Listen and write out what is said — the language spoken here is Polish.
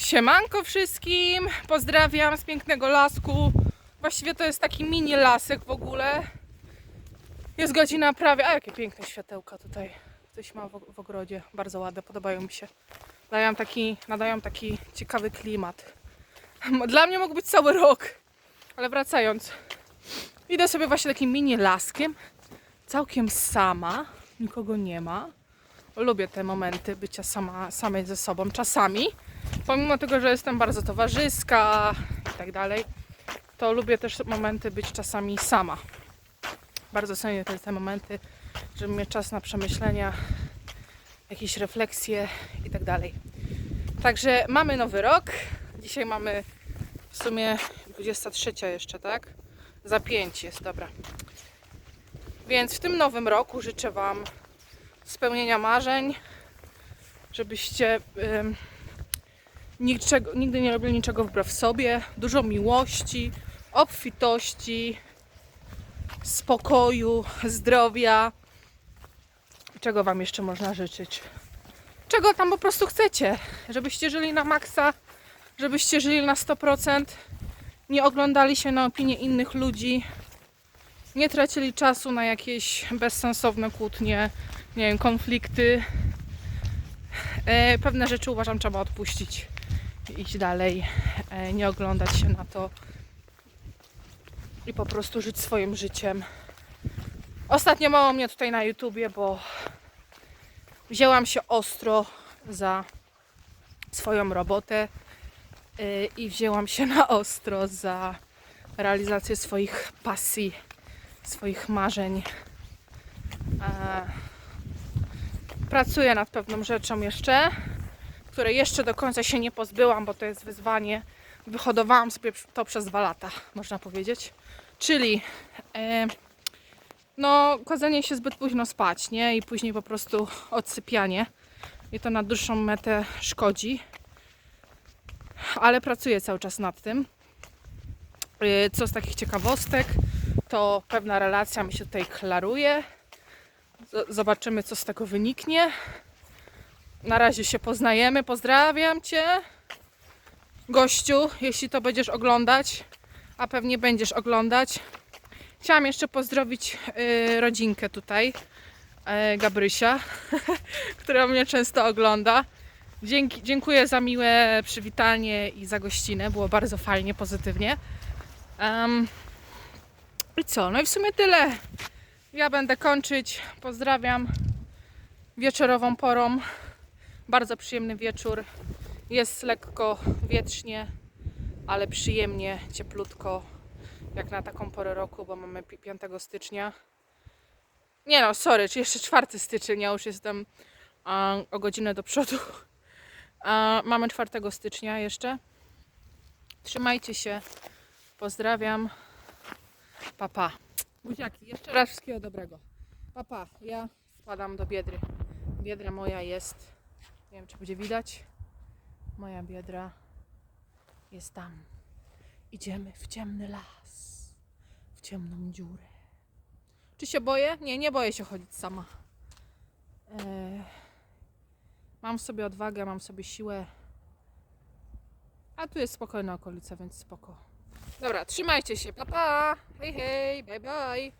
Siemanko wszystkim, pozdrawiam z pięknego lasku. Właściwie to jest taki mini lasek w ogóle. Jest godzina prawie, a jakie piękne światełka tutaj ktoś ma w, w ogrodzie. Bardzo ładne, podobają mi się. Dają taki, nadają taki ciekawy klimat. Dla mnie mógł być cały rok. Ale wracając, idę sobie właśnie takim mini laskiem. Całkiem sama, nikogo nie ma. Lubię te momenty bycia sama, samej ze sobą czasami. Pomimo tego, że jestem bardzo towarzyska i tak dalej, to lubię też momenty być czasami sama. Bardzo cenię te, te momenty, żeby mieć czas na przemyślenia, jakieś refleksje i tak dalej. Także mamy nowy rok. Dzisiaj mamy w sumie 23 jeszcze, tak? Za 5 jest, dobra. Więc w tym nowym roku życzę Wam spełnienia marzeń, żebyście ym, niczego, nigdy nie robili niczego wbrew sobie, dużo miłości, obfitości, spokoju, zdrowia. Czego Wam jeszcze można życzyć? Czego tam po prostu chcecie? Żebyście żyli na maksa, żebyście żyli na 100%, nie oglądali się na opinie innych ludzi, nie tracili czasu na jakieś bezsensowne kłótnie, nie wiem, konflikty. E, pewne rzeczy uważam trzeba odpuścić iść dalej, e, nie oglądać się na to i po prostu żyć swoim życiem. Ostatnio mało mnie tutaj na YouTubie, bo wzięłam się ostro za swoją robotę e, i wzięłam się na ostro za realizację swoich pasji, swoich marzeń. E, pracuję nad pewną rzeczą jeszcze, której jeszcze do końca się nie pozbyłam, bo to jest wyzwanie. Wyhodowałam sobie to przez dwa lata, można powiedzieć. Czyli e, no, kładzenie się zbyt późno spać, nie? I później po prostu odsypianie. I to na dłuższą metę szkodzi. Ale pracuję cały czas nad tym. E, Co z takich ciekawostek, to pewna relacja mi się tutaj klaruje. Z- Zobaczymy, co z tego wyniknie. Na razie się poznajemy. Pozdrawiam Cię, gościu, jeśli to będziesz oglądać, a pewnie będziesz oglądać. Chciałam jeszcze pozdrowić y, rodzinkę tutaj, y, Gabrysia, która mnie często ogląda. Dzięki, dziękuję za miłe przywitanie i za gościnę. Było bardzo fajnie, pozytywnie. Em, I co? No i w sumie tyle. Ja będę kończyć. Pozdrawiam wieczorową porą. Bardzo przyjemny wieczór. Jest lekko wietrznie, ale przyjemnie, cieplutko, jak na taką porę roku, bo mamy pi- 5 stycznia. Nie no, sorry, czy jeszcze 4 stycznia, już jestem a, o godzinę do przodu. A, mamy 4 stycznia jeszcze. Trzymajcie się. Pozdrawiam. Papa. Buziaki, jeszcze raz wszystkiego dobrego. Papa, ja spadam do biedry. Biedra moja jest, nie wiem czy będzie widać, moja biedra jest tam. Idziemy w ciemny las, w ciemną dziurę. Czy się boję? Nie, nie boję się chodzić sama. Eee, mam w sobie odwagę, mam w sobie siłę. A tu jest spokojna okolica, więc spoko. Dobra, trzymajcie się. Pa, pa. Hej, hej, bye, bye.